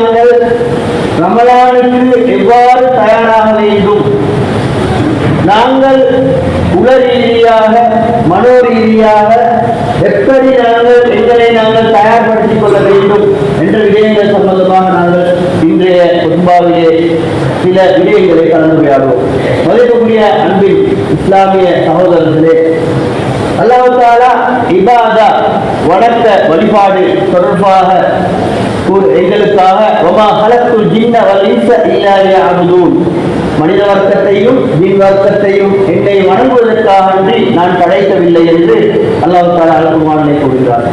நாங்கள் ரமலானுக்கு எவ்வாறு தயாராக வேண்டும்? நாங்கள் உடல் ரீதியாக மனோ ரீதியாக எப்படி நாங்கள் எங்களை நாங்கள் தயார்படுத்திக் கொள்ள வேண்டும் என்ற விடயங்கள் சம்பந்தமாக நாங்கள் இன்றைய குடும்பாவிலே சில விடயங்களை கலந்துரையாடுவோம் மதிப்புக்குரிய அன்பின் இஸ்லாமிய சகோதரர்களே அல்லாஹ் இபாதா வணக்க வழிபாடு தொடர்பாக ஒரு எங்களுக்காக ஒமா ஹலத்துல் ஜின்ன மனித வர்க்கத்தையும் ஜின் வர்க்கத்தையும் என்னை வணங்குவதற்காக நான் படைக்கவில்லை என்று அல்லாஹ் தாலா அலகுமானனை கூறுகிறார்.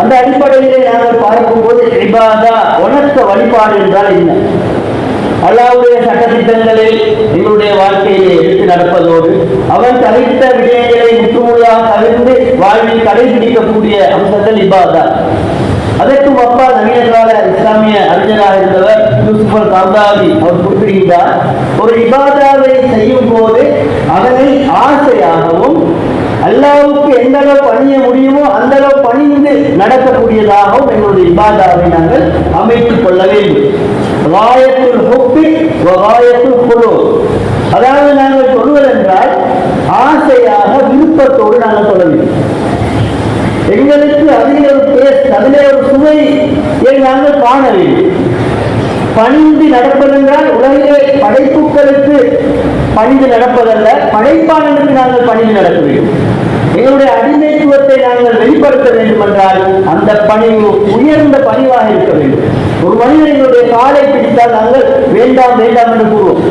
அந்த அடிப்படையிலே நாங்கள் பார்க்கும்போது இபாதா உணர்த்த வழிபாடு என்றால் என்ன? அல்லாவுடைய சட்டத்திட்டங்களை எங்களுடைய வாழ்க்கையிலே எடுத்து நடப்பதோடு அவன் தவிர்த்த விடயங்களை முற்றுமுழுதாக தவிர்த்து வாழ்வில் கடைபிடிக்கக்கூடிய அம்சங்கள் இபாதா. அதற்கும் அப்பா நவீன கால இஸ்லாமிய அறிஞராக இருந்தவர் யூசுஃபர் காந்தாவி அவர் குறிப்பிடுகின்றார் ஒரு இபாதாவை செய்யும் போது அதனை ஆசையாகவும் அல்லாவுக்கு எந்த அளவு பணிய முடியுமோ அந்த அளவு பணிந்து நடக்கக்கூடியதாகவும் எங்களுடைய இபாதாவை நாங்கள் அமைத்துக் கொள்ள வேண்டும். வாயத்தில் ஹுப்பி வாயத்தில் குழு அதாவது நாங்கள் சொல்வதென்றால் ஆசையாக விருப்பத்தோடு நாங்கள் சொல்ல வேண்டும். எங்களுக்கு அதில் ஒரு டேஸ்ட் அதிலே ஒரு சுவை நாங்கள் காண பணிந்து நடப்பதென்றால் உலகிலே படைப்புகளுக்கு பணிந்து நடப்பதல்ல படைப்பாளர்களுக்கு நாங்கள் பணிந்து நடக்க வேண்டும் எங்களுடைய அடிமைத்துவத்தை நாங்கள் வெளிப்படுத்த வேண்டும் என்றால் அந்த பணிவு உயர்ந்த பணிவாக இருக்க வேண்டும். ஒரு மனிதனுடைய காலை பிடித்தால் நாங்கள் வேண்டாம் வேண்டாம் என்று கூறுவோம்.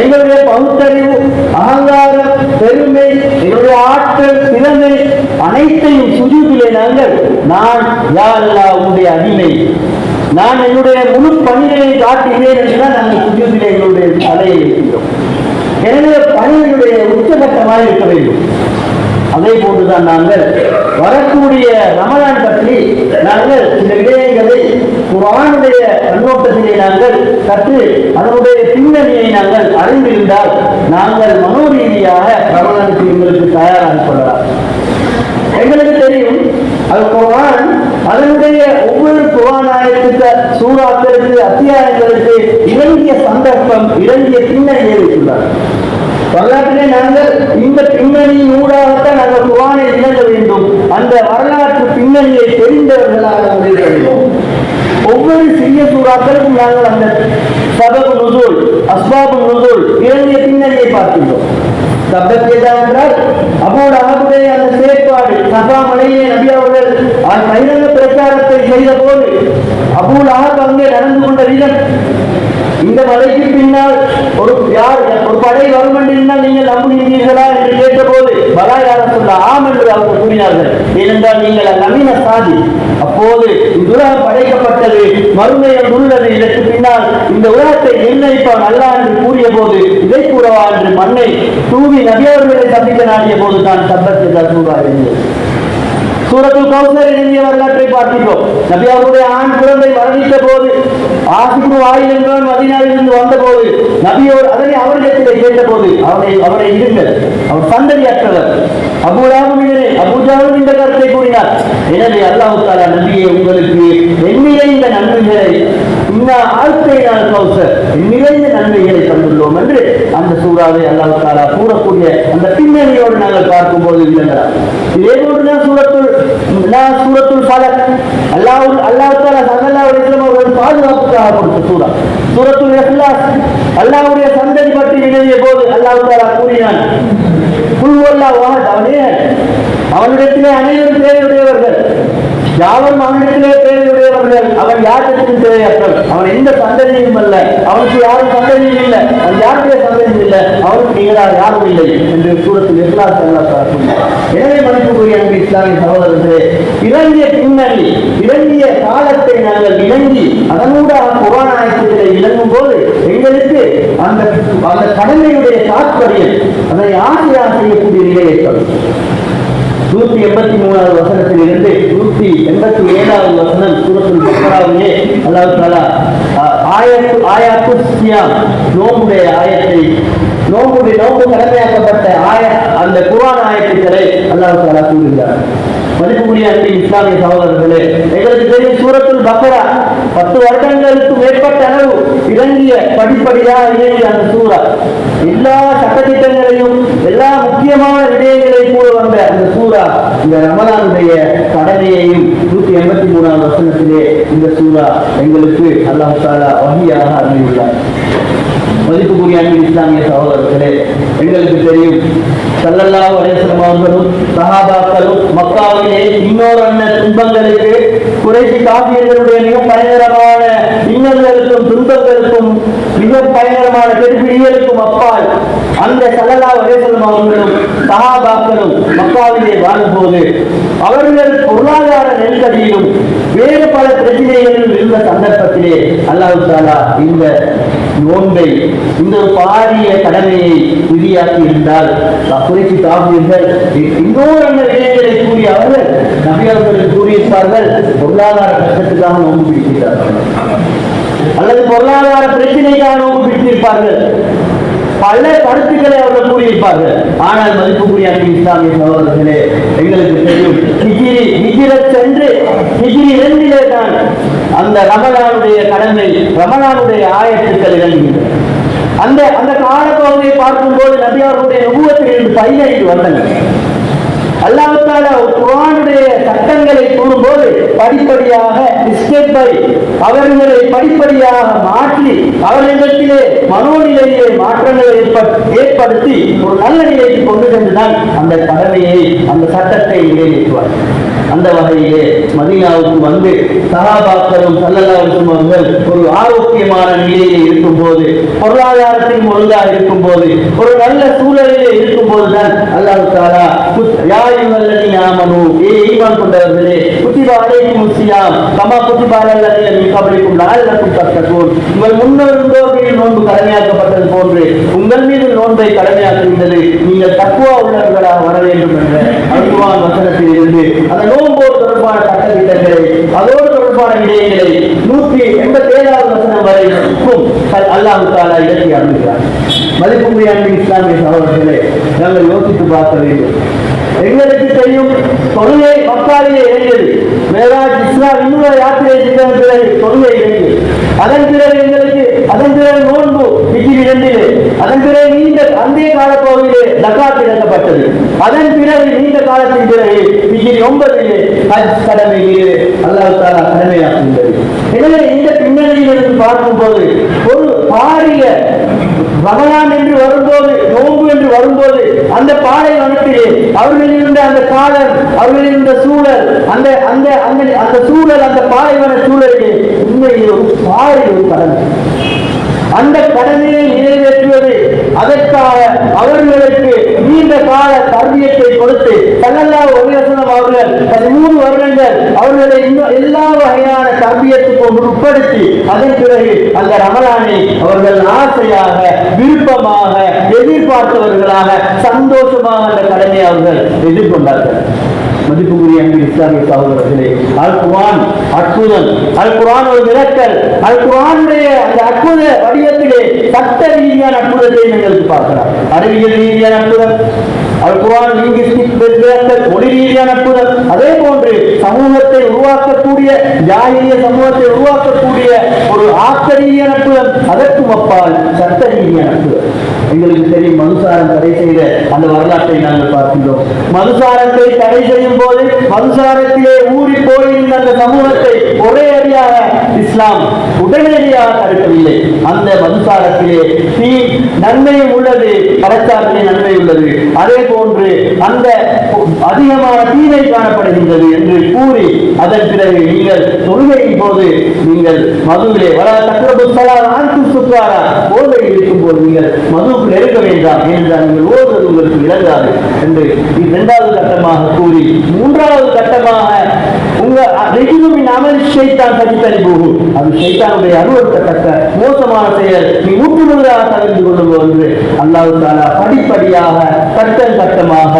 எங்களுடைய பகுத்தறிவு அகங்காரம் பெருமை எங்களுடைய ஆற்றல் திறமை அனைத்தையும் சுஜூதிலே நாங்கள் நான் யா அல்லாஹ் உன்னுடைய அடிமை. நான் என்னுடைய முழு பணிகளை காட்டுகிறேன் என்றுதான் நாங்கள் சுஜூதிலே எங்களுடைய தலையை இருக்கிறோம் எனவே பணிகளுடைய உச்சகட்டமாக இருக்க வேண்டும். அதே போன்றுதான் நாங்கள் வரக்கூடிய ரமலான் பற்றி நாங்கள் இந்த விடயங்களை குரானுடைய கண்ணோட்டத்திலே நாங்கள் கற்று அதனுடைய பின்னணியை நாங்கள் அறிந்திருந்தால் நாங்கள் மனோரீதியாக ரமலானுக்கு எங்களுக்கு தயாராக சொல்லலாம் எங்களுக்கு தெரியும் அது குரான் அதனுடைய ஒவ்வொரு குரானாயத்துக்கு சூறாக்களுக்கு அத்தியாயங்களுக்கு இறங்கிய சந்தர்ப்பம் இறங்கிய பின்னணியை வைத்துள்ளார். வரலாற்றிலே நாங்கள் இந்த பின்னணியின் ஊடாகத்தான் நாங்கள் குவானை இணங்க வேண்டும். அந்த வரலாற்று பின்னணியை தெரிந்தவர்களாக நாங்கள் இருக்க வேண்டும். ஒவ்வொரு சிறிய சூறாக்களுக்கும் நாங்கள் அந்த சபபு நுசூல் அஸ்பாபு நுசூல் இறங்கிய பின்னணியை பார்க்கின்றோம். சபத் என்றால் அபோட அகபுடைய அந்த செயற்பாடு சபா மலையிலே நபி அவர்கள் பகிரங்க பிரச்சாரத்தை செய்த போது அபூல் அகப் அங்கே நடந்து கொண்ட விதம் இந்த மலைக்கு பின்னால் ஒரு யார் ஒரு படை வரும் என்று இருந்தால் நீங்கள் நம்புகிறீர்களா என்று கேட்டபோது பலா யார ஆம் என்று அவர்கள் கூறினார்கள். ஏனென்றால் நீங்கள் நவீன சாதி. அப்போது இந்த உலகம் படைக்கப்பட்டது மறுமையம் உள்ளது. இதற்கு பின்னால் இந்த உலகத்தை நிர்ணயிப்பான் அல்ல என்று கூறிய போது இதை கூறவா என்று மண்ணை தூவி நபியவர்களை சந்திக்க நாடிய போது தான் சம்பத் சூறா இருந்தது சூரத்தில் கௌசர் எழுதிய வரலாற்றை பார்க்கிறோம் நபி அவருடைய ஆண் குழந்தை மரணித்த போது ஆசிபு வாயில் என்பவன் மதினாவிலிருந்து வந்த போது நபியோர் அதனை அவரிடத்திலே கேட்ட போது அவனை அவரை இருங்கள். அவர் சந்ததியற்றவர். அபுராபுவினரே அபுஜாவும் இந்த கருத்தை கூறினார். எனவே அல்லாஹு தாலா நபியை உங்களுக்கு எண்ணிறைந்த நன்மைகளை இந்த ஆழ்த்தையான கௌசர் நிறைந்த நன்மைகளை தந்துள்ளோம் என்று அந்த சூறாவை அல்லாஹு தாலா கூறக்கூடிய அந்த பின்னணியோடு நாங்கள் பார்க்கும்போது விளங்குகிறார் இதே போன்றுதான் சூரத்துள் நான் சூரத்துல் பலக் அல்லாஹ் அல்லாஹ் தாலா சல்லல்லாஹு அலைஹி வஸல்லம் அவர்கள் பாதுகாப்புக்காக கொடுத்த சூரா சூரத்துல் இஹ்லாஸ். அல்லாஹ்வுடைய சந்ததி பற்றி எழுதிய போது அல்லாஹ் தாலா கூறினான் குல் வல்லாஹ் அஹத். அவனே அவனிடத்திலே அனைவரும் தேவையுடையவர்கள் யாவரும் அவனிடத்திலே தேவையுடையவர்கள் அவன் யாருக்கு தேவையற்றவன் அவன் எந்த சந்ததியும் அல்ல. அவனுக்கு யாரும் சந்ததியும் இல்லை. அவன் யாருடைய இல்லை அவனுக்கு நிகழாக யாரும் இல்லை என்று சூரத்தில் இஸ்லாம் எனவே மதிப்புக்குரிய அன்பு இஸ்லாமிய சகோதரர்களே இறங்கிய பின்னணி இறங்கிய காலத்தை நாங்கள் இறங்கி அதனூடாக புராணாயத்திலே இறங்கும் போது எங்களுக்கு அந்த அந்த கடமையுடைய தாற்பயம் அதனை ஆசையாக செய்யக்கூடிய நிலையை நூத்தி எண்பத்தி மூணாவது வசனத்தில் இருந்து நூத்தி எண்பத்தி ஏழாவது வசனம் சூரத்துல் பக்கராவிலே அல்லாஹ் தாலா ஆயத்து ஆயாத்து சியாம் நோம்புடைய ஆயத்தை நோம்புடைய நோம்பு கடமையாக்கப்பட்ட ஆய அந்த குரான் ஆயத்துக்களை அல்லாஹ் தாலா கூறுகிறார். மதிப்புக்குரிய அன்பு இஸ்லாமிய சகோதரர்களே எங்களுக்கு தெரியும் சூரத்துல் பக்கரா பத்து வருடங்களுக்கு மேற்பட்ட அளவு இறங்கிய படிப்படியாக இயங்கிய அந்த சூறா. எல்லா சட்டத்திட்டங்களையும் எல்லா முக்கியமான விடயங்களையும் கூட வந்த இந்த ரமலானுடைய கடமையையும் நூத்தி எண்பத்தி மூணாவது வசனத்திலே இந்த சூறா எங்களுக்கு அல்லாஹ் தாலா வகையாக அறிவியுள்ளார் மதிப்புக்குரிய அன்பின் இஸ்லாமிய சகோதரர்களே எங்களுக்கு தெரியும் சல்லல்லாஹு அலைஹிவஸல்லம் அவர்களும் சஹாபாக்களும் மக்காவிலே இன்னொரு அண்ண துன்பங்களுக்கு குறைசி காப்பியர்களுடைய மிக பயங்கரமான இன்னல்களுக்கும் துன்பங்களுக்கும் மிக பயங்கரமான பெருபிடிகளுக்கும் அப்பால் அந்த சல்லல்லாஹு அலைஹிவஸல்லம் அவர்களும் சஹாபாக்களும் மக்காவிலே வாழும்போது அவர்கள் பொருளாதார நெருக்கடியிலும் வேறு பல பிரச்சனைகளிலும் இருந்த சந்தர்ப்பத்திலே அல்லாஹ் தாலா இந்த நோன்பை இந்த ஒரு பாரிய கடமையை உறுதியாக்கி இருந்தால் குறித்து தாக்குவீர்கள் இன்னொரு அந்த விடயங்களை கூறிய அவர்கள் நபியவர்கள் கூறியிருப்பார்கள் பொருளாதார கஷ்டத்துக்காக நோன்பு பிடிக்கிறார்கள் அல்லது பொருளாதார பிரச்சனைக்காக நோன்பு பிடித்திருப்பார்கள் பல கருத்துக்களை அவர்கள் கூறியிருப்பார்கள். ஆனால் மதிப்புக்குரிய அன்பின் இஸ்லாமிய சகோதரர்களே எங்களுக்கு தெரியும் ஹிஜிரி ஹிஜிரத் சென்று ஹிஜிரி இரண்டிலே தான் அந்த ரமலானுடைய கடமை ரமலானுடைய ஆயத்துக்கள் இறங்குகின்றன. அந்த அந்த காலப்பகுதியை பார்க்கும்போது நபி அவர்களுடைய நுபுவத்தில் இருந்து பதினைந்து வருடங்கள். அல்லாஹால குரானுடைய சட்டங்களை கூறும்போது படிப்படியாக ஸ்டெப் பை அவர்களை படிப்படியாக மாற்றி அவர்களிடத்திலே மனோநிலையிலே மாற்றங்களை ஏற்படுத்தி ஒரு நல்ல நிலைக்கு கொண்டு சென்றுதான் அந்த கடமையை அந்த சட்டத்தை நிறைவேற்றுவார் அந்த வகையிலே மதினாவுக்கு வந்து சகாபாக்களும் சல்லல்லாவுக்கும் அவர்கள் ஒரு ஆரோக்கியமான நிலையிலே இருக்கும்போது பொருளாதாரத்தின் ஒழுங்காக இருக்கும்போது ஒரு நல்ல சூழலிலே இருக்கும் போதுதான் அல்லாஹ் தாலா யாயுவல்லதி ஈமான் கொண்டவர்களே அலைக்கும் கமா கபலிக்கும் உங்கள் முன்னர் நோன்பு கடமையாக்கப்பட்டது போன்று. உங்கள் மீது நோன்பை கடமையாக்குகின்றது. நீங்கள் தக்குவா உள்ளவர்களாக வர வேண்டும் என்ற அல்குவான் வசனத்தில் இருந்து அந்த நோன்போடு தொடர்பான சட்டத்திட்டங்களை அதோடு தொடர்பான விடயங்களை நூற்றி எண்பத்தி ஏழாவது வசனம் வரைக்கும் அல்லாஹு தாலா இலக்கி அனுப்புகிறார் மதிப்புக்குரிய அன்பின் இஸ்லாமிய சகோதரர்களே நாங்கள் யோசித்து பார்க்க வேண்டும். எங்களுக்கு தெரியும் தொழுகை மக்காவிலே இறங்கியது மேலாஜ் இஸ்லாம் இன்னொரு யாத்திரை சென்ற பிறகு தொழுகை இறங்கியது அதன் பிறகு எங்களுக்கு அதன் பிறகு நோன்பு விஜி இரண்டிலே அதன் பிறகு நீண்ட அந்தைய காலப்பகுதியிலே தக்காத் இறக்கப்பட்டது அதன் பிறகு நீண்ட காலத்தின் பிறகு விஜி ஒன்பதிலே ஹஜ் கடமையிலே அல்லாஹ் தாலா கடமையாக்குகின்றது. எனவே இந்த பின்னணியில் இருந்து பார்க்கும்போது ஒரு பாரிய ரமலான் என்று வரும்போது நோன்பு என்று வரும்போது அந்த பாலைவனத்திலே அவர்கள் இருந்த அந்த காலம் அவர்கள் இருந்த சூழல் அந்த அந்த அந்த அந்த சூழல் அந்த பாலைவன சூழலிலே உண்மையில் ஒரு பாரிய ஒரு கடமை அந்த கடமையை நிறைவேற்றுவது அதற்காக அவர்களுக்கு நீண்ட கால தர்மியத்தை கொடுத்து சல்லல்லா ஒலிவசனம் அவர்கள் பதிமூணு வருடங்கள் அவர்களை இன்னும் எல்லா வகையான தர்மியத்துக்கும் உட்படுத்தி அதன் பிறகு அந்த ரமலானை அவர்கள் ஆசையாக விருப்பமாக எதிர்பார்த்தவர்களாக சந்தோஷமாக அந்த கடமையை அவர்கள் எதிர்கொண்டார்கள். மதிப்புக்குரிய அன்பு இஸ்லாமிய சகோதரர்களே அல் குரான் அற்புதம் அல் குரான் ஒரு விளக்கல் அல் குரானுடைய அந்த அற்புத வடிவத்திலே சட்ட ரீதியான அற்புதத்தை எங்களுக்கு பார்க்கலாம். அறிவியல் ரீதியான அற்புதம் அல் குரான் லிங்குஸ்டிக் விளக்கல் மொழி ரீதியான அற்புதம் அதே போன்று சமூகத்தை உருவாக்கக்கூடிய ஜாகிரிய சமூகத்தை உருவாக்கக்கூடிய ஒரு ஆக்க ரீதியான அற்புதம் அதற்கும் அப்பால் சட்ட ரீதியான அற்புதம். எங்களுக்கு தெரியும் மதுசாரம் தடை செய்த அந்த வரலாற்றை நாங்கள் பார்க்கின்றோம். மதுசாரத்தை தடை செய்யும் போது மதுசாரத்திலே ஊறி போயிருந்த அந்த சமூகத்தை ஒரே அடியாக இஸ்லாம் உடனடியாக தடுக்கவில்லை. அந்த மதுசாரத்திலே தீ நன்மையும் உள்ளது பரச்சாரத்திலே நன்மை உள்ளது. அதே போன்று அந்த அதிகமான தீமை காணப்படுகின்றது என்று கூறி அதன் பிறகு நீங்கள் தொழுகையின் போது நீங்கள் மதுவிலே வர தக்கரபு சுற்றாரா போதை இருக்கும் போது நீங்கள் மதுவுக்கு நெருங்க வேண்டாம் என்றால் நீங்கள் ஓடுவது உங்களுக்கு இழந்தாது என்று இரண்டாவது கட்டமாக கூறி மூன்றாவது கட்டமாக உங்க அமல் செய்தான் சகித்தறி போகும் அது சைத்தானுடைய அனுபவத்தக்க மோசமான செயல். நீ முற்றுமுழுதாக தவிர்த்து கொள்ளும் என்று அல்லாஹ் தாலா படிப்படியாக கட்டம் கட்டமாக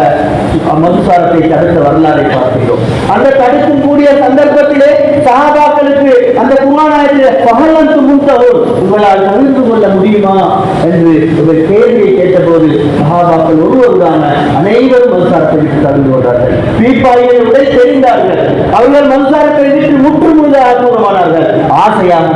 மதுசாரத்தை தடுத்த வரலாறை பார்க்கிறோம் அந்த தடுக்கும் கூடிய சந்தர்ப்பத்திலே சஹாபாக்களுக்கு அந்த குமாராயத்தில் பகலந்து முன்தவர் உங்களால் தவிர்த்து கொள்ள முடியுமா? என்று ஒரு கேள்வியை கேட்டபோது சகாபாக்கள் ஒருவருதான அனைவரும் மதுசாரத்தை விட்டு தவிர்த்து கொண்டார்கள் பீப்பாயில் உடை தெரிந்தார்கள். அவர்கள் மதுசாரத்தை விட்டு முற்றுமுழுதாக தூரமானார்கள். ஆசையாக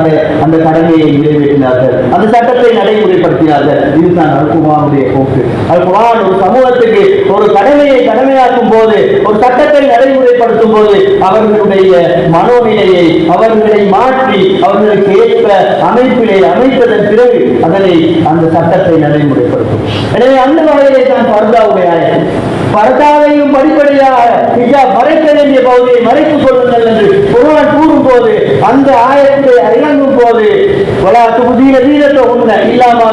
அந்த கடமையை நிறைவேற்றினார்கள். அந்த சட்டத்தை நடைமுறைப்படுத்தினார்கள். இதுதான் அல்குமானுடைய போக்கு. அல்குமான் ஒரு சமூகத்துக்கு ஒரு கடமையை கடமையாக்கும் போது ஒரு சட்டத்தை நடைமுறைப்படுத்தும் போது அவர்களுடைய மனோநிலையை அவர்களை மாற்றி அவர்களுக்கு ஏற்ப அமைப்பிலே அமைத்ததன் பிறகு அதனை அந்த சட்டத்தை நடைமுறைப்படுத்தும். எனவே அந்த வகையிலே தான் பர்தாவுடைய ஆயத்து பர்தாவையும் படிப்படியாக ஹிஜாப் மறைக்க வேண்டிய பகுதியை மறைத்துக் கொள்ளுங்கள் என்று குர்ஆன் கூறும் போது அந்த ஆயத்தை இறங்கும் போது வலா துபுதீன தீனத்தை உண்மை இல்லாம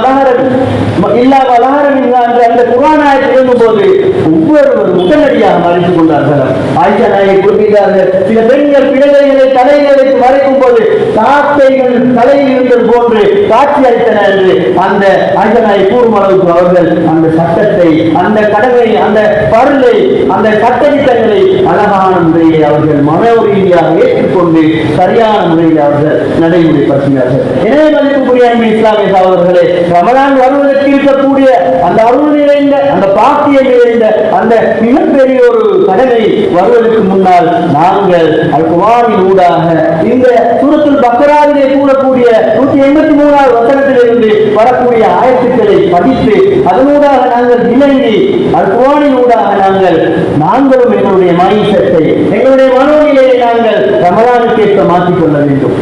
இல்லா வலாரம் லஹரம் அந்த குரானாயத்தை எழுதும் போது ஒவ்வொருவரும் உடனடியாக மறைத்துக் கொண்டார்கள். ஆயிஷா நாயை குறிப்பிட்டார்கள் சில பெண்கள் பிள்ளைகளை தலைகளை வைத்து மறைக்கும் போது தாத்தைகள் தலையில் இருந்தது போன்று காட்சி அளித்தனர் என்று அந்த ஆயிஷா நாயை கூறும் அளவுக்கு அவர்கள் அந்த சட்டத்தை அந்த கடவை அந்த பருளை அந்த சட்டத்திட்டங்களை அழகான முறையை அவர்கள் மன ரீதியாக ஏற்றுக்கொண்டு சரியான முறையில் அவர்கள் நடைமுறைப்படுத்தினார்கள். எனவே மதிப்புக்குரிய அன்பு இஸ்லாமிய சகோதரர்களே ரமலான் வருவதற்கு இருக்கக்கூடிய அந்த அருள் நிறைந்த அந்த பாத்தியம் நிறைந்த அந்த மிகப்பெரிய ஒரு கடமை வருவதற்கு முன்னால் நாங்கள் அல்குவானின் ஊடாக இந்த சூரத்துல் பக்கராவிலே கூறக்கூடிய நூத்தி எண்பத்தி மூணாவது வசனத்திலிருந்து வரக்கூடிய ஆயத்துக்களை படித்து அதனூடாக நாங்கள் இணங்கி அல்குவானின் ஊடாக நாங்கள் நாங்களும் எங்களுடைய மைசத்தை எங்களுடைய மனோநிலையை நாங்கள் ரமலானுக்கேற்ற ஏற்ப மாற்றிக்கொள்ள வேண்டும்.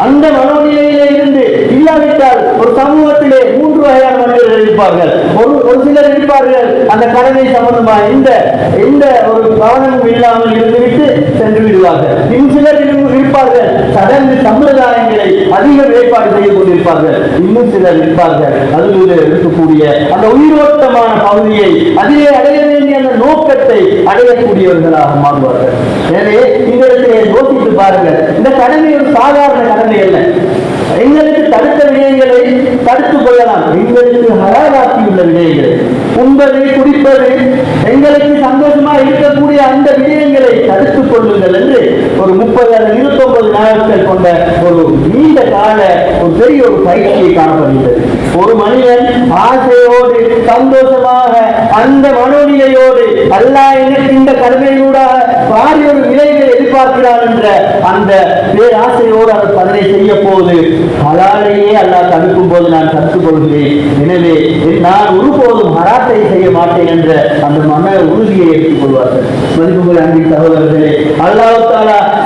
அந்த மனோநிலையிலே இருந்து இல்லாவிட்டால் ஒரு சமூகத்திலே மூன்று வகையான மனிதர்கள் இருப்பார்கள் ஒரு ஒரு சிலர் இருப்பார்கள் அந்த கடமை சம்பந்தமா இந்த எந்த ஒரு கவனமும் இல்லாமல் இருந்துவிட்டு சென்று விடுவார்கள். இன்னும் சிலர் இருப்பார்கள். சடங்கு சம்பிரதாயங்களை அதிக வேட்பாடு செய்து கொண்டிருப்பார்கள். இன்னும் சிலர் இருப்பார்கள் அதுல இருக்கக்கூடிய அந்த உயிரோட்டமான பகுதியை அதிலே அடைய வேண்டிய அந்த நோக்கத்தை அடையக்கூடியவர்களாக மாறுவார்கள். எனவே இந்த இடத்திலே யோசித்து பாருங்கள். இந்த கடமை ஒரு சாதாரண கடமை அல்ல. எங்களுக்கு தடுத்த விடயங்களை தடுத்துக் கொள்ளலாம். எங்களுக்கு ஹராராக்கியுள்ள விடயங்களை உண்பது குடிப்பது எங்களுக்கு சந்தோஷமா இருக்கக்கூடிய அந்த விடயங்களை தடுத்துக் கொள்ளுங்கள் என்று ஒரு முப்பது அல்லது இருபத்தி நாட்கள் கொண்ட ஒரு நீண்ட கால ஒரு பெரிய ஒரு பயிற்சியை காணப்படுகிறது ஒரு மனிதன் ஆசையோடு சந்தோஷமாக அந்த மனோநிலையோடு அல்லா எனக்கு இந்த கடமையூடாக பாரி ஒரு விலை எதிர்பார்க்கிறார் என்ற அந்த பேராசையோடு அவர் அதனை செய்ய போது ஹலாலையே அல்லாஹ் தடுக்கும் போது நான் கற்றுக்கொள்கிறேன். எனவே நான் ஒருபோதும் ஹராத்தை செய்ய மாட்டேன் என்ற அந்த மன உறுதியை எடுத்துக் கொள்வார்கள். மதிப்புகள் அன்பின் சகோதரர்களே அல்லாஹ்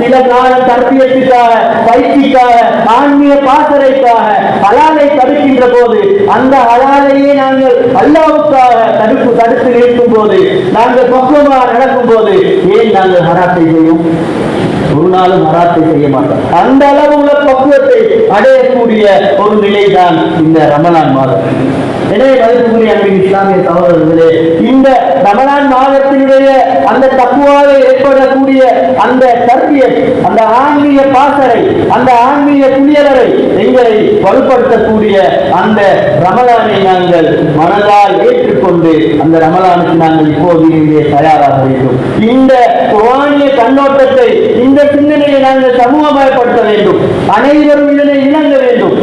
சில காலம் தற்பியத்துக்காக பயிற்சிக்காக ஆன்மீக பாசறைக்காக ஹலாலை தடுக்கின்ற போது அந்த ஹலாலையே நாங்கள் அல்லாவுக்காக தடுப்பு தடுத்து நிற்கும் போது நாங்கள் பக்குவமாக நடக்கும் போது ஏன் நாங்கள் ஹராத்தை செய்யும்? ஒரு நாளும் மராத்தை செய்ய மாட்டோம். அந்த அளவு உள்ள பக்குவத்தை அடையக்கூடிய ஒரு நிலைதான் இந்த ரமலான் மாதம். எனவே மதிப்புக்குரிய அன்பின் இஸ்லாமிய சகோதரர்களே இந்த ரமலான் மாதத்தினுடைய அந்த தக்குவாவை ஏற்படக்கூடிய அந்த தர்பியத் அந்த ஆன்மீக பாசறை அந்த ஆன்மீக குளியலறை எங்களை வலுப்படுத்தக்கூடிய அந்த ரமலானை நாங்கள் மனதால் ஏற்றுக்கொண்டு அந்த ரமலானுக்கு நாங்கள் இப்போது இங்கே தயாராக வேண்டும். இந்த குர்ஆனிய கண்ணோட்டத்தை இந்த சிந்தனையை நாங்கள் சமூகமயப்படுத்த வேண்டும். அனைவரும் இதனை இணங்க வேண்டும்.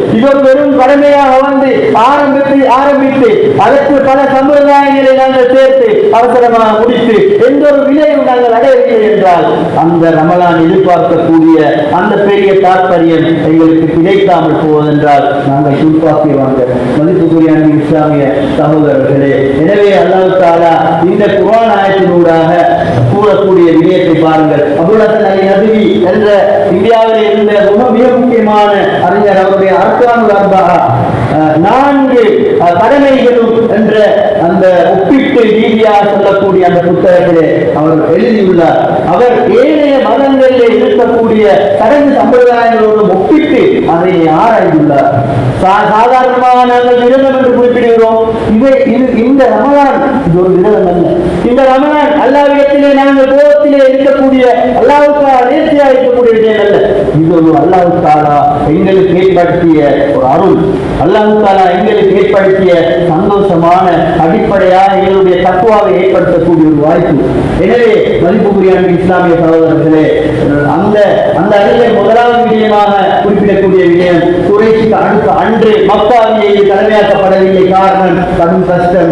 கடமையாக வந்து ஆரம்பித்து ஆரம்பித்து அதற்கு பல சம்பிரதாயங்களை நாங்கள் சேர்த்து அவசரமாக முடித்து எந்த ஒரு விளைவு நாங்கள் அடையவில்லை என்றால் அந்த ரமலான் எதிர்பார்க்கக்கூடிய அந்த பெரிய தாற்பயம் எங்களுக்கு கிடைக்காமல் போவதென்றால் நாங்கள் துப்பாக்கியவாங்க மதிப்புக்குரிய இஸ்லாமிய சகோதரர்களே எனவே அல்லாஹ் தாலா இந்த குரான் ஆயத்தினூடாக கூறக்கூடிய விடயத்தை பாருங்கள். அபுல் அலி நதுவி என்ற இந்தியாவில் இருந்த ரொம்ப மிக முக்கியமான அறிஞர் அவருடைய அர்க்கானுல் அர்பா நான்கு கடமைகளும் என்ற அந்த ஒப்பிட்டு ரீதியாக சொல்லக்கூடிய அந்த புத்தகத்திலே அவர் எழுதியுள்ளார். அவர் ஏனைய மதங்களில் இருக்கக்கூடிய கடந்த சம்பிரதாயங்களோடு ஒப்பிட்டு அதை ஆராய்ந்துள்ளார். சாதாரணமாக நாங்கள் விரதம் என்று குறிப்பிடுகிறோம். இது இது இந்த ரமதான் இது ஒரு விரதம் அல்ல. இந்த ரமலான் அல்லாவிடத்திலே நாங்கள் கோபத்திலே இருக்கக்கூடிய அல்லாவுக்காக நேர்த்தியா இருக்கக்கூடிய விஷயம் அல்ல. இது ஒரு அல்லாவுக்காரா எங்களுக்கு ஏற்படுத்திய ஒரு அருள். அல்லாஹாலா எங்களுக்கு ஏற்படுத்திய சந்தோஷமான அடிப்படையாக எங்களுடைய தக்குவாவை ஏற்படுத்தக்கூடிய ஒரு வாய்ப்பு. எனவே மதிப்புக்குரிய இஸ்லாமிய சகோதரர்களே அந்த அந்த அறிஞர் முதலாவது விஷயமாக குறிப்பிடக்கூடிய விஷயம் அன்று மக்காவியை தலைமையாக்கப்படவில்லை காரணம் கடும் கஷ்டம்.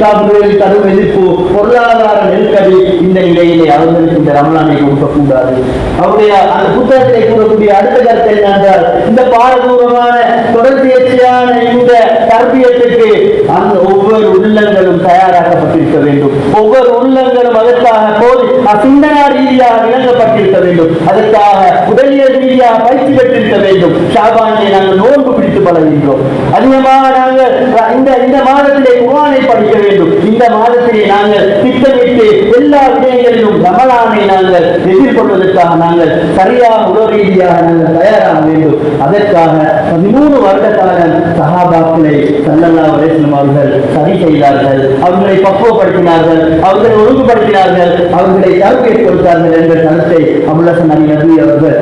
காப்புகளில் கடும் எதிர்ப்பு பொருளாதார நெருக்கடி இந்த நிலையிலே அவர்களுக்கு இந்த ரமலானை கொடுக்கக்கூடாது. அவருடைய அந்த புத்தகத்தை கூறக்கூடிய அடுத்த என்னென்றால் இந்த பாரதூரமான தொடர்ச்சியான இந்த தர்பியத்துக்கு அந்த ஒவ்வொரு உள்ளங்களும் தயாராக்கப்பட்டிருக்க வேண்டும். ஒவ்வொரு உள்ளங்களும் அதற்காக போது சிந்தனா ரீதியாக விளங்கப்பட்டிருக்க வேண்டும். அதற்காக உடலிய ரீதியாக பயிற்சி பெற்றிருக்க வேண்டும். ஷாபானியை நாங்கள் நோன்பு பிடித்து பழகின்றோம். அதிகமாக நாங்கள் இந்த இந்த மாதத்திலே குரானை படிக்க வேண்டும். இந்த மாதத்திலே நாங்கள் திட்டமிட்டு எல்லா விடயங்களிலும் ரமலானை நாங்கள் எதிர்கொள்வதற்காக நாங்கள் சரியாக உடல் ரீதியாக நாங்கள் தயாராக வேண்டும். அதற்காக பதிமூணு வருட காலம் சஹாபாக்களை சல்லல்லா அலிஸ்லம் அவர்கள் சரி செய்தார்கள். அவர்களை பக்குவப்படுத்தினார்கள். அவர்களை ஒழுங்குபடுத்தினார்கள். அவர்களை தரப்பேற் கொடுத்தார்கள் என்ற கருத்தை அமுலசன் அலி நபி அவர்கள்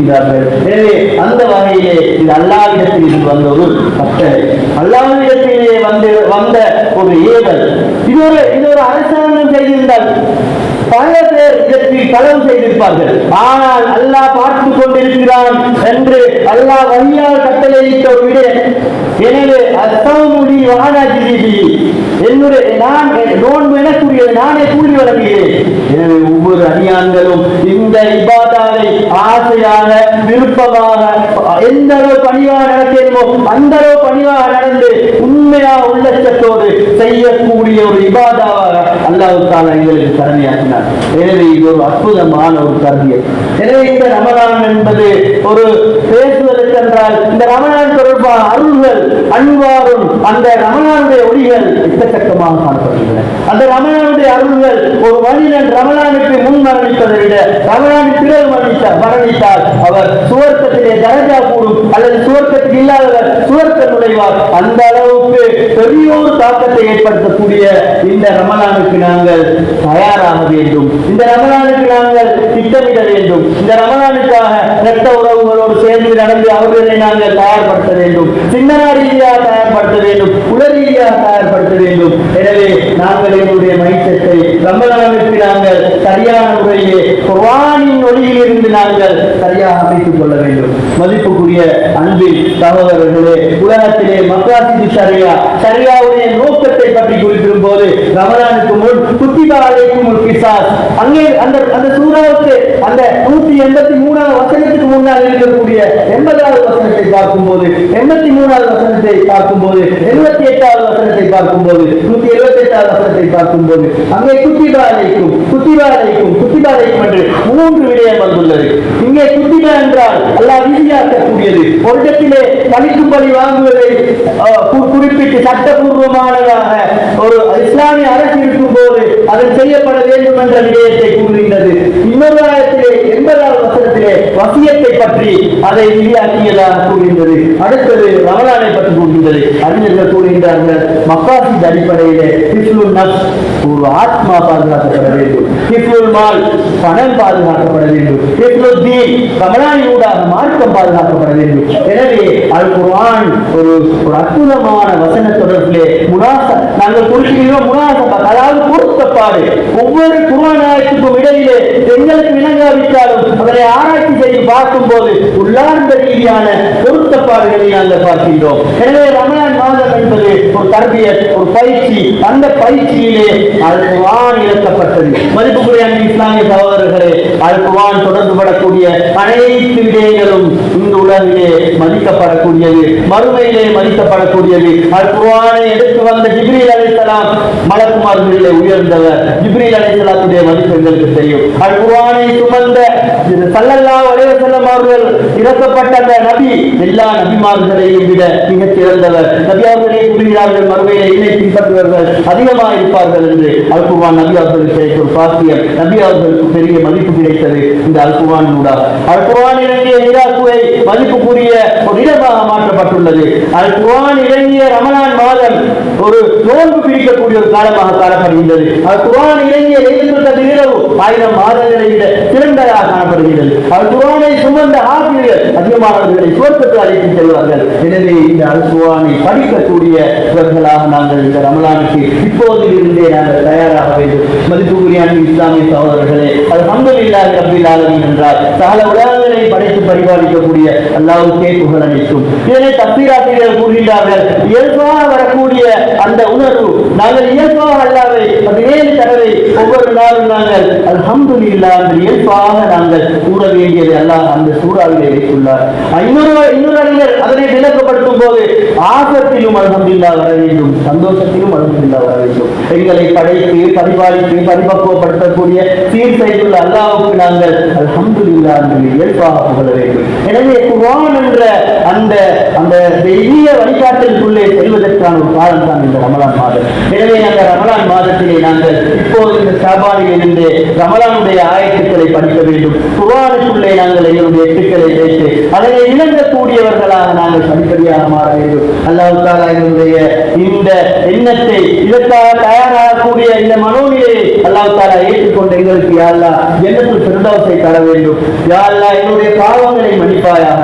இருக்கின்றார்கள் எனவே அந்த வகையிலே இது அல்லாவிடத்தில் இது வந்த ஒரு கட்டளை. அல்லாவிடத்திலே வந்து வந்த ஒரு ஏவல். இது ஒரு இது ஒரு அரசாங்கம் செய்திருந்தால் பல பேர் இதற்கு களவு செய்திருப்பார்கள். ஆனால் அல்லாஹ் பார்த்து கொண்டிருக்கிறான் என்று அல்லாஹ் வழியால் கட்டளையிட்ட ஒரு விடயம் எனவே அஸ்தமுடி வானாஜிபி என்னுடைய நான் நோன்பு என எனக்குரியது நானே கூலி வழங்குகிறேன். எனவே ஒவ்வொரு அணியான்களும் இந்த இபாதாவை ஆசையாக விருப்பமாக எந்த அளவு பணிவாக நடக்கிறோமோ அந்த அளவு பணிவாக நடந்து உண்மையா உள்ளத்தோடு செய்யக்கூடிய ஒரு இபாதாவாக அல்லாவுக்கான எங்களுக்கு கடமையாக்கினார். எனவே இது ஒரு அற்புதமான ஒரு கருவியல் எனவே இந்த ரமலான் என்பது ஒரு பேசுவதற்கென்றால் இந்த ரமலான் தொடர்பான அருள்கள் அன்பாரும் அந்த ரமணானுடைய ஒளிகள் எக்கச்சக்கமாக காணப்படுகின்றன. அந்த ரமணானுடைய அருள்கள் ஒரு மனிதன் ரமணானுக்கு முன் மரணிப்பதை விட ரமலானுக்கு பிறகு மரணித்தார். மரணித்தால் அவர் சுவர்க்கத்திலே தரஜா கூடும் அல்லது சுவர்க்கத்தில் இல்லாதவர் சுவர்க்க நுழைவார் அந்த அளவுக்கு பெரிய ஒரு தாக்கத்தை ஏற்படுத்தக்கூடிய இந்த ரமலானுக்கு நாங்கள் தயாராக வேண்டும். இந்த ரமலானுக்கு நாங்கள் திட்டமிட வேண்டும். இந்த ரமலானுக்காக இரத்த உறவுகளோடு சேர்ந்து நடந்து அவர்களை நாங்கள் தயார்படுத்த வேண்டும். சிந்தனா ரீதியாக தயார்படுத்த வேண்டும். உல ரீதியாக தயார்படுத்த வேண்டும். எனவே நாங்கள் எங்களுடைய மைத்தத்தை ரமலானுக்கு நாங்கள் சரியான முறையிலே குர்வானின் ஒளியில் இருந்து நாங்கள் சரியாக அமைத்துக் கொள்ள வேண்டும். மதிப்புக்குரிய அன்பில் சகோதரர்களே உலகத்திலே மக்காசிது சரியா சரியாவுடைய நோக்கத்தை பற்றி குறிப்பிடும் போது ரமலானுக்கு முன் குத்திபா அலைக்கும் ஒரு பிசாஸ். அங்கே அந்த அந்த சூறாவுக்கு அந்த நூத்தி எண்பத்தி மூணாவது வசனத்துக்கு முன்னால் இருக்கக்கூடிய எண்பதாவது வசனத்தை பார்க்கும்போது எண்பத்தி மூணாவது வசனத்தை பார்க்கும்போது எழுபத்தி எட்டாவது வசனத்தை பார்க்கும்போது நூத்தி எழுபத்தி எட்டாவது வசனத்தை பார்க்கும்போது அங்கே குத்திபா அலைக்கும் குத்திபா அலைக்கும் குத்திபா அலைக்கும் என்று மூன்று விடயம் வந்துள்ளது இங்கே குத்திபா என்றால் அல்லாஹ் விதியாக்கக்கூடியது. ஒரு இடத்திலே பழிக்கும்படி வாங்குவதை குறிப்பிட்டு சட்டபூர்வமானதாக ஒரு இஸ்லாமிய அரசு இருக்கும் போது அது செய்யப்பட வேண்டும் என்ற விடயத்தை கூறுகின்றது. இன்னொரு ஆயத்திலே எண்பதாவது வசனத்திலே வசியத்தை பற்றி அதை விதியாக்கியதாக கூறுகின்றது. அடுத்தது ரமலானை பற்றி கூறுகின்றது. அறிஞர்கள் கூறுகின்றார்கள் மக்காசின் அடிப்படையிலே ஹிஸ்லுல் ஒரு ஆத்மா பாதுகாக்கப்பட வேண்டும். ஹிஸ்லுல் மால் பணம் பாதுகாக்கப்பட வேண்டும். ஹிஸ்லுல் தீன் ரமலானியூடாக மார்க்கம் பாதுகாக்கப்பட வேண்டும். எனவே அல் குர்ஆன் ஒரு ஒரு அற்புதமான வசன தொடர்பிலே முனாச நாங்கள் குறிப்பிடுகிறோம் முனாசபா அதாவது பொருத்தப்பாடு. ஒவ்வொரு குர்ஆன் ஆயத்துக்கும் இடையிலே எங்களுக்கு விளங்காவிட்டாலும் அதனை ஆராய்ச்சி செய்து பார்க்கும்போது உள்ளார்ந்த ரீதியான பொருத்தப்பாடுகளை நாங்கள் பார்க்கின்றோம். எனவே ரமலான் மாதம் என்பது ஒரு தர்பிய ஒரு பயிற்சி அந்த பயிற்சியிலே அல் இழக்கப்பட்டது மதிப்புக்குரிய அன்பு இஸ்லாமிய சகோதரர்களே அல் குர்ஆன் தொடர்பு படக்கூடிய அனைத்து விடயங்களும் இந்த உலகிலே மதிக்கப்படக்கூடியது மறுமையிலே மதிக்கப்படக்கூடியது. அல் எடுத்து வந்த ஜிப்ரீல் அலைஹிஸ்ஸலாம் மலக்குமார்களிலே உயர்ந்தவர். ஜிப்ரீல் அலைஹிஸ்ஸலாத்துடைய மதிப்பு எங்களுக்கு தெரியும். அல் சுமந்த சல்லல்லா அலைஹி செல்லம் அவர்கள் இறக்கப்பட்ட அந்த நபி எல்லா நபிமார்களையும் விட மிகச் சிறந்தவர். நபி அவர்களே கூறுகிறார்கள் மறுமையிலே என்னை பின்பற்றுவர்கள் அதிகமாக இருப்பார்கள் என்று அல் நபி அவர்களுக்கு கிடைத்த ஒரு பாக்கியம். நபி அவர்களுக்கு பெரிய மதிப்பு கிடைத்தது இந்த அல் குர்ஆன் ஊடாக அல் குர்ஆன் இறங்கிய ஈராக்குவை மதிப்புக்குரிய ஒரு இடமாக மாற்றப்பட்டுள்ளது. அல்குவான் இறங்கிய ரமணான் மாதம் ஒரு நோன்பு பிடிக்கக்கூடிய ஒரு காலமாக காணப்படுகின்றது. அல்குவான் குரான் இறங்கிய லைலத்துல் இரவு ஆயிரம் மாதங்களை விட சிறந்ததாக காணப்படுகிறது. அது குரானை சுமந்த ஆசிரியர் அதிகமானவர்களை சுவர்க்கத்தில் அழைத்து செல்வார்கள். எனவே இந்த அல் குரானை படிக்கக்கூடியவர்களாக நாங்கள் இந்த ரமலானுக்கு இப்போதில் இருந்தே நாங்கள் தயாராக வேண்டும். மதிப்புக்குரிய இஸ்லாமிய சகோதரர்களே அல்ஹம்துலில்லாஹி ரப்பில் ஆலமீன் என்றால் சகல உலகங்களை படைத்து பரிபாலிக்கக்கூடிய அல்லாஹ்வுக்கே புகழ் அளிக்கும். இதனை தப்சீராசிரியர் கூறுகின்றார்கள் இயல்பாக வரக்கூடிய அந்த உணர்வு நாங்கள் இயல்பாக அல்லாவை பதினேழு தடவை ஒவ்வொரு நாளும் நாங்கள் அல்ஹம்துலில்லாஹ் என்று இயல்பாக நாங்கள் கூற வேண்டியது அல்லாஹ் அந்த சூறாவிலே வைத்துள்ளார். இன்னொரு இன்னொரு அறிஞர் அதனை விளக்கப்படுத்தும் போது ஆசத்திலும் அல்ஹம்துலில்லாஹ் வர வேண்டும் சந்தோஷத்திலும் அல்ஹம்துலில்லாஹ் வர வேண்டும். எங்களை படைத்து பரிபாலித்து பரிபக்குவப்படுத்தக்கூடிய சீர் செய்துள்ள அல்லாவுக்கு நாங்கள் அல்ஹம்துலில்லாஹ் என்று இயல்பாக புகழ வேண்டும். எனவே குர்ஆன் என்ற அந்த அந்த தெய்வீக வழிகாட்டலுக்குள்ளே செல்வதற்கான ஒரு காலம் தான் இந்த ரமலான் மாதம். எனவே அந்த ரமலான் மாதத்திலே நாங்கள் இப்போது இந்த சாபானில் இருந்து ரமலானுடைய ஆயத்துக்களை படிக்க வேண்டும். குர்ஆனுக்குள்ளே நாங்கள் எங்களுடைய எட்டுக்களை வைத்து அதனை இழங்கக்கூடியவர்களாக நாங்கள் படிப்படியாக மாற வேண்டும். அல்லாவுக்காக எங்களுடைய இந்த எண்ணத்தை இதற்காக தயாராகக்கூடிய இந்த மனோநிலையை அல்லாஹ் தாலா ஏற்றுக்கொண்டு எங்களுக்கு யாழ்லா என்னத்தில் சிறந்தவற்றை தர வேண்டும். யாழ்லா என்னுடைய பாவங்களை மன்னிப்பாயாக.